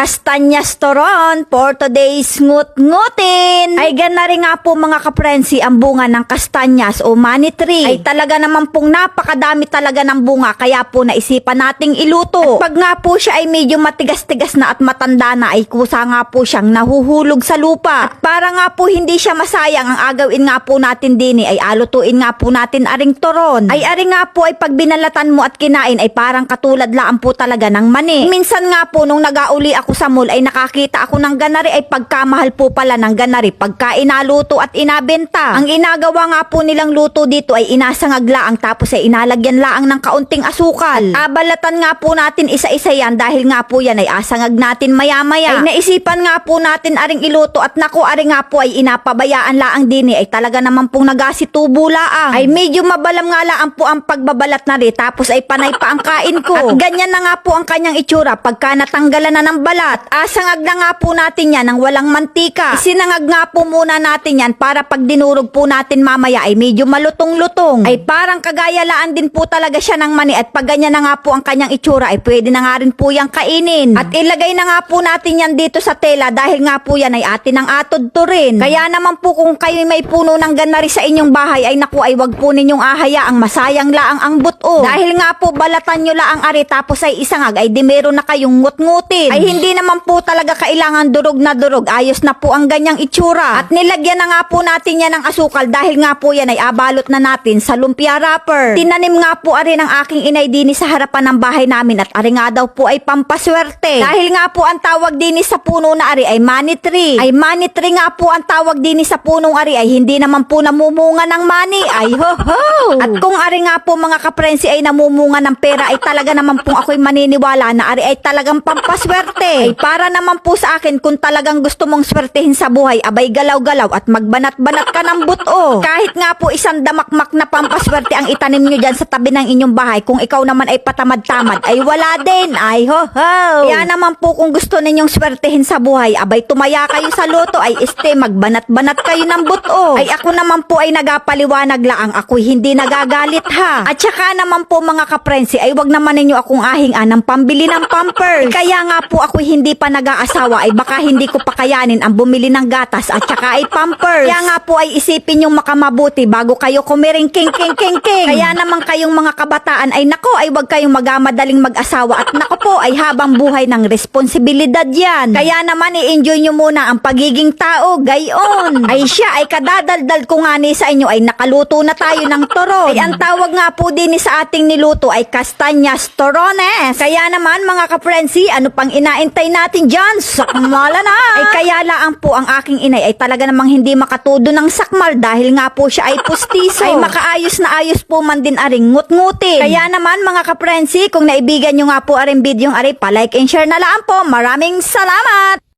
Kastanyas toron for today's ngut-ngutin. Ay gana rin nga po mga kaprensi ang bunga ng kastanyas o money tree. Ay talaga naman pong napakadami talaga ng bunga kaya po naisipan nating iluto. At pag nga po siya ay medyo matigas-tigas na at matanda na ay kusa nga po siyang nahuhulog sa lupa. At para nga po hindi siya masayang ang agawin nga po natin din ay alutuin nga po natin aring toron. Ay aring nga po ay pag binalatan mo at kinain ay parang katulad laan po talaga ng mani. Minsan nga po nung nagauli ako sa mall ay nakakita ako ng ganari ay pagkamahal po pala ng ganari pagka inaluto at inabenta. Ang inagawa nga po nilang luto dito ay inasangag laang tapos ay inalagyan laang ng kaunting asukal. At abalatan nga po natin isa-isa yan dahil nga po yan ay asangag natin maya-maya. Ay naisipan nga po natin aring iluto at naku aring nga po ay inapabayaan laang din ay talaga naman pong nagasitubo laang. Ay medyo mabalam nga laang po ang pagbabalat na rin tapos ay panay pa ang kain ko. At ganyan na nga po ang kanyang itsura pagka natanggalan na ng balat. Asangag na nga po natin yan ng walang mantika. Isinangag nga po muna natin yan para pag dinurog po natin mamaya ay medyo malutong-lutong. Ay parang kagayalaan din po talaga siya ng mani at pag ganyan na nga po ang kanyang itsura ay pwede na nga rin po yung kainin. At ilagay na nga po natin yan dito sa tela dahil nga po yan ay atin ang atod to rin. Kaya naman po kung kayo may puno ng ganari sa inyong bahay ay naku ay wag po ninyong ahayaang masayang laang ang buto. Dahil nga po balatan nyo laang ari tapos ay isangag ay di meron na kayong ngut-ngutin. Ay hindi naman po talaga kailangan durog na durog. Ayos na po ang ganyang itsura. At nilagyan na nga po natin yan ng asukal dahil nga po yan ay abalot na natin sa lumpia wrapper. Tinanim nga po ari ng aking inay dini sa harapan ng bahay namin at ari nga daw po ay pampaswerte. Dahil nga po ang tawag dini sa puno na ari ay money tree. Ay money tree nga po ang tawag dini sa punong ari ay hindi naman po namumunga ng money. Ay ho ho! At kung ari nga po mga kaprensi ay namumunga ng pera ay talaga naman po ako'y maniniwala na ari ay talagang pampaswerte. Ay para naman po sa akin kung talagang gusto mong swertehin sa buhay abay galaw-galaw at magbanat-banat ka ng buto. Kahit nga po isang damakmak na pampaswerte ang itanim nyo dyan sa tabi ng inyong bahay kung ikaw naman ay patamad-tamad ay wala din. Ay ho ho! Kaya naman po kung gusto ninyong swertehin sa buhay abay tumaya kayo sa loto ay este magbanat-banat kayo ng buto. Ay ako naman po ay nagapaliwanag laang ako'y hindi nagagalit ha. At saka naman po mga kaprensi ay wag naman ninyo akong ahing anang pambili ng pampers. Kaya nga po ako'y hindi pa nag-aasawa ay baka hindi ko pa kayanin ang bumili ng gatas at saka ay pampers. Kaya nga po ay isipin yung makamabuti bago kayo kumiring king king king king. Kaya naman kayong mga kabataan ay nako ay wag kayong magamadaling mag-asawa at nako po ay habang buhay ng responsibilidad yan. Kaya naman i-enjoy nyo muna ang pagiging tao, gayon. Ay siya ay kadadaldal ko nga ni sa inyo ay nakaluto na tayo ng toron. Ay ang tawag nga po din sa ating niluto ay kastanyas torones. Kaya naman mga kaprensi, ano pang inaintay natin dyan? Sakmala na! Ay kaya laang po ang aking inay ay talaga namang hindi makatudo ng sakmal dahil nga po siya ay pustiso. Ay makaayos na ayos po man din aring ngut-ngutin. Kaya naman mga kaprensi, kung naibigan nyo nga po aring video ari, palike and share na lang po. Maraming salamat!